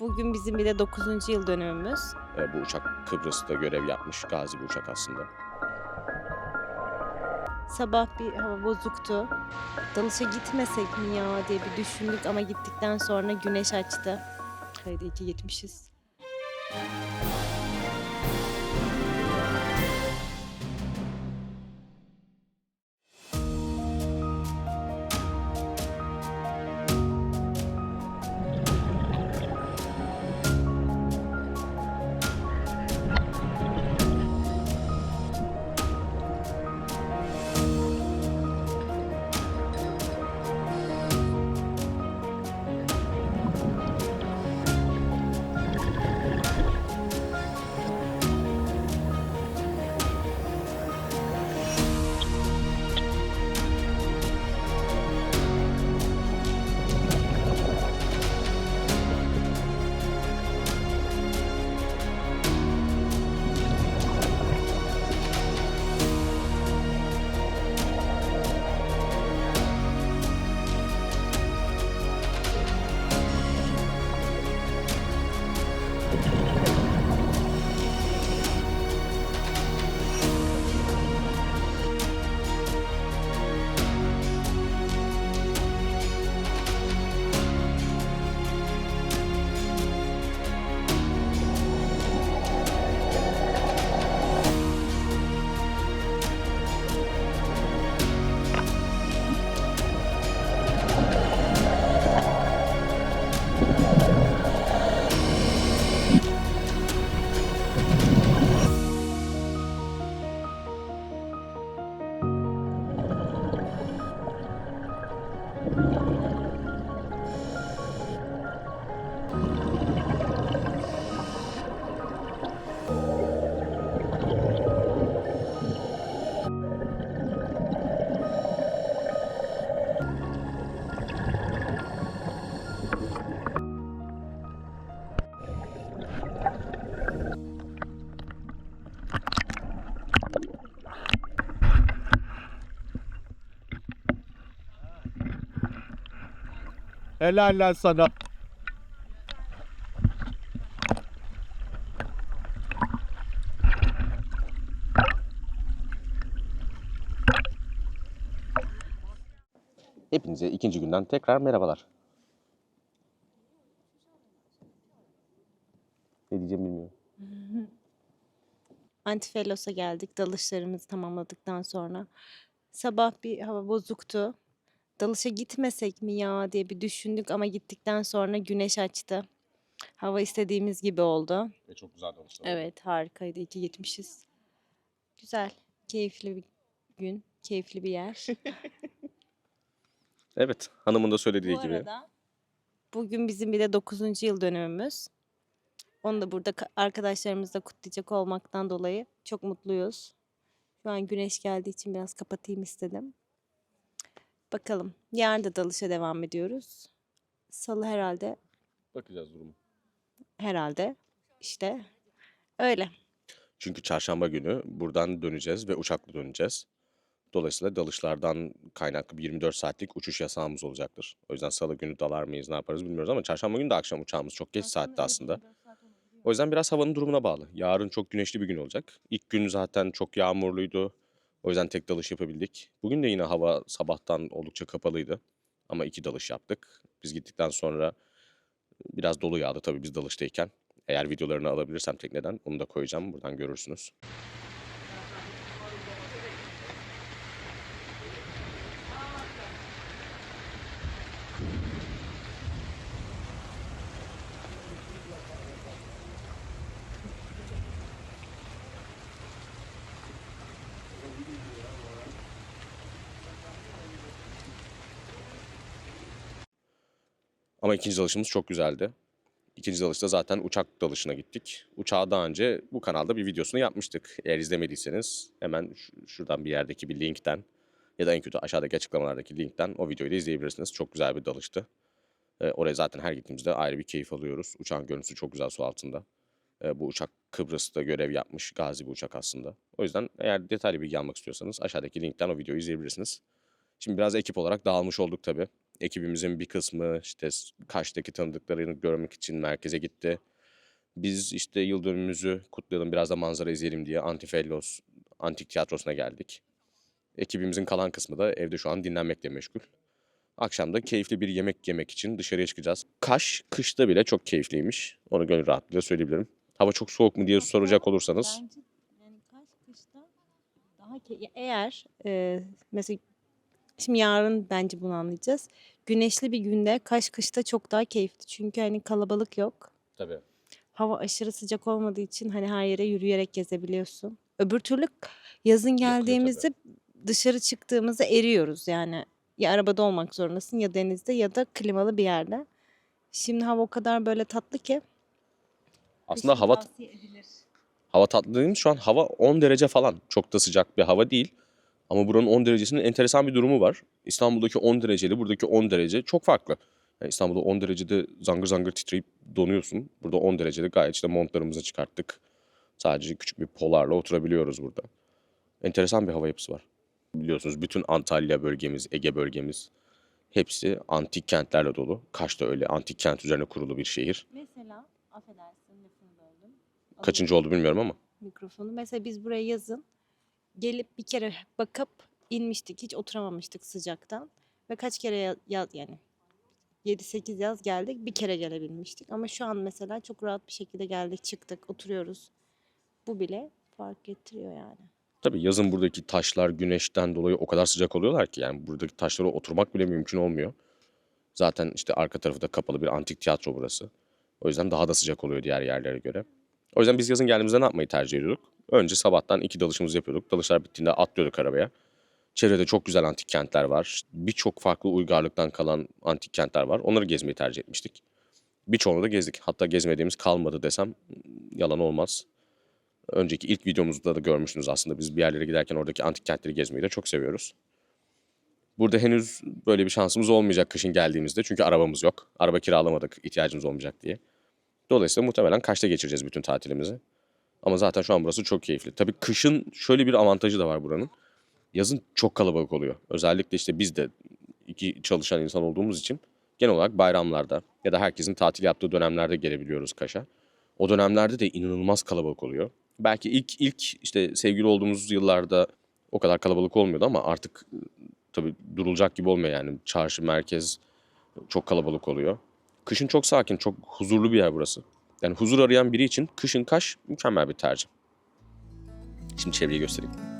Bugün bizim bir de 9. yıl dönümümüz. E, bu uçak Kıbrıs'ta görev yapmış gazi bir uçak aslında. Sabah bir hava bozuktu. Dalışa gitmesek mi ya diye bir düşündük ama gittikten sonra güneş açtı. Haydi iyi ki gitmişiz. Helal lan sana. Hepinize ikinci günden tekrar merhabalar. Ne diyeceğimi bilmiyorum. Antifelos'a geldik dalışlarımızı tamamladıktan sonra. Sabah bir hava bozuktu. Dalışa gitmesek mi ya diye bir düşündük ama gittikten sonra güneş açtı. Hava istediğimiz gibi oldu. Ve çok güzel danıştı. Evet harikaydı. İyi ki gitmişiz. Güzel, keyifli bir gün, keyifli bir yer. Evet, hanımın da söylediği Bu gibi. arada bugün bizim bir de 9. yıl dönümümüz. Onu da burada ka- arkadaşlarımızla kutlayacak olmaktan dolayı çok mutluyuz. Şu an güneş geldiği için biraz kapatayım istedim. Bakalım. Yarın da dalışa devam ediyoruz. Salı herhalde. Bakacağız durumu. Herhalde. İşte öyle. Çünkü çarşamba günü buradan döneceğiz ve uçakla döneceğiz. Dolayısıyla dalışlardan kaynaklı bir 24 saatlik uçuş yasağımız olacaktır. O yüzden salı günü dalar mıyız, ne yaparız bilmiyoruz ama çarşamba günü de akşam uçağımız çok geç saatte aslında. O yüzden biraz havanın durumuna bağlı. Yarın çok güneşli bir gün olacak. İlk gün zaten çok yağmurluydu. O yüzden tek dalış yapabildik. Bugün de yine hava sabahtan oldukça kapalıydı. Ama iki dalış yaptık. Biz gittikten sonra biraz dolu yağdı tabii biz dalıştayken. Eğer videolarını alabilirsem tekneden onu da koyacağım. Buradan görürsünüz. Ama ikinci dalışımız çok güzeldi. İkinci dalışta zaten uçak dalışına gittik. Uçağa daha önce bu kanalda bir videosunu yapmıştık. Eğer izlemediyseniz hemen şu- şuradan bir yerdeki bir linkten ya da en kötü aşağıdaki açıklamalardaki linkten o videoyu da izleyebilirsiniz. Çok güzel bir dalıştı. Ee, oraya zaten her gittiğimizde ayrı bir keyif alıyoruz. Uçağın görüntüsü çok güzel su altında. Ee, bu uçak Kıbrıs'ta görev yapmış gazi bir uçak aslında. O yüzden eğer detaylı bilgi almak istiyorsanız aşağıdaki linkten o videoyu izleyebilirsiniz. Şimdi biraz ekip olarak dağılmış olduk tabii. Ekibimizin bir kısmı işte Kaş'taki tanıdıklarını görmek için merkeze gitti. Biz işte yıl dönümümüzü kutlayalım biraz da manzara izleyelim diye Antifellos Antik Tiyatrosu'na geldik. Ekibimizin kalan kısmı da evde şu an dinlenmekle meşgul. Akşam da keyifli bir yemek yemek için dışarıya çıkacağız. Kaş kışta bile çok keyifliymiş. Onu gönül rahatlığıyla söyleyebilirim. Hava çok soğuk mu diye soracak olursanız Bence yani kaç kışta daha ke- ya eğer e, mesela şimdi yarın bence bunu anlayacağız. Güneşli bir günde kaş kışta çok daha keyifli. Çünkü hani kalabalık yok. tabii Hava aşırı sıcak olmadığı için hani her yere yürüyerek gezebiliyorsun. Öbür türlü yazın geldiğimizde dışarı çıktığımızda eriyoruz yani. Ya arabada olmak zorundasın ya denizde ya da klimalı bir yerde. Şimdi hava o kadar böyle tatlı ki. aslında kışın hava tavsiye edilir. hava şu an hava 10 derece falan. Çok da sıcak bir hava değil. Ama buranın 10 derecesinin enteresan bir durumu var. İstanbul'daki 10 dereceyle buradaki 10 derece çok farklı. Yani İstanbul'da 10 derecede zangır zangır titreyip donuyorsun. Burada 10 derecede gayet işte montlarımızı çıkarttık. Sadece küçük bir polarla oturabiliyoruz burada. Enteresan bir hava yapısı var. Biliyorsunuz bütün Antalya bölgemiz, Ege bölgemiz hepsi antik kentlerle dolu. Kaş da öyle antik kent üzerine kurulu bir şehir. Mesela affedersin lafını böldüm. Kaçıncı oldu bilmiyorum ama. mikrofonu. Mesela biz buraya yazın gelip bir kere bakıp inmiştik. Hiç oturamamıştık sıcaktan. Ve kaç kere ya- yaz yani 7-8 yaz geldik. Bir kere gelebilmiştik. Ama şu an mesela çok rahat bir şekilde geldik, çıktık, oturuyoruz. Bu bile fark ettiriyor yani. Tabii yazın buradaki taşlar güneşten dolayı o kadar sıcak oluyorlar ki yani buradaki taşlara oturmak bile mümkün olmuyor. Zaten işte arka tarafı da kapalı bir antik tiyatro burası. O yüzden daha da sıcak oluyor diğer yerlere göre. O yüzden biz yazın geldiğimizde ne yapmayı tercih ediyorduk? Önce sabahtan iki dalışımızı yapıyorduk. Dalışlar bittiğinde atlıyorduk arabaya. Çevrede çok güzel antik kentler var. Birçok farklı uygarlıktan kalan antik kentler var. Onları gezmeyi tercih etmiştik. Birçoğunu da gezdik. Hatta gezmediğimiz kalmadı desem yalan olmaz. Önceki ilk videomuzda da görmüştünüz aslında. Biz bir yerlere giderken oradaki antik kentleri gezmeyi de çok seviyoruz. Burada henüz böyle bir şansımız olmayacak kışın geldiğimizde. Çünkü arabamız yok. Araba kiralamadık ihtiyacımız olmayacak diye. Dolayısıyla muhtemelen Kaş'ta geçireceğiz bütün tatilimizi. Ama zaten şu an burası çok keyifli. Tabii kışın şöyle bir avantajı da var buranın. Yazın çok kalabalık oluyor. Özellikle işte biz de iki çalışan insan olduğumuz için genel olarak bayramlarda ya da herkesin tatil yaptığı dönemlerde gelebiliyoruz Kaş'a. O dönemlerde de inanılmaz kalabalık oluyor. Belki ilk ilk işte sevgili olduğumuz yıllarda o kadar kalabalık olmuyordu ama artık e, tabii durulacak gibi olmuyor yani. Çarşı, merkez çok kalabalık oluyor. Kışın çok sakin, çok huzurlu bir yer burası. Yani huzur arayan biri için kışın Kaş mükemmel bir tercih. Şimdi çevreyi göstereyim.